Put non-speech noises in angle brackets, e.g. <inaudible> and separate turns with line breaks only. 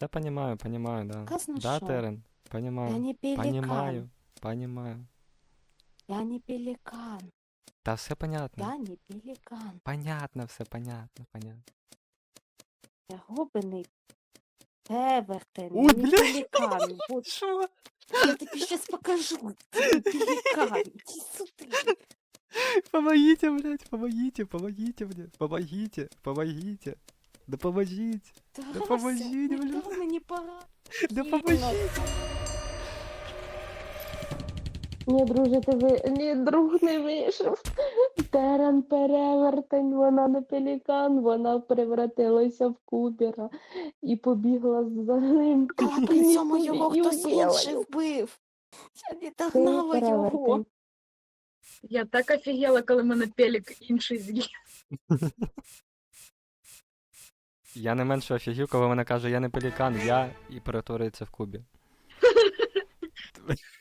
Да, понимаю, понимаю, да.
Казно
Да,
що?
Терен,
Я
понимаю.
не пелікан.
Понимаю, понимаю.
Я не пелікан.
Та все понятно.
Я не пелікан.
Понятно, все понятно, понятно.
Я губений Певертен,
Ой,
не
бля.
пелікан. <laughs> Вот,
Що?
я тобі щас покажу. Ти не пелікан. Іди <laughs> сюди.
Помогите, блядь, помогите, помогите мне. Помогите, помогите. Да поможите,
Тарася,
поможіть, бля.
мені пора.
да
Ні.
Друже, ти ви... Ні, друг не вийшов. Терен перевертень, вона не пелікан, вона превратилася в кубера і побігла за ним.
А при цьому його хтось інший вбив. Я не догнала його.
Я так офігела, коли мене пелік інший з'їв. <laughs>
Я не менше офігів, коли вона каже, я не пелікан, я і перетворюється в кубі. <laughs>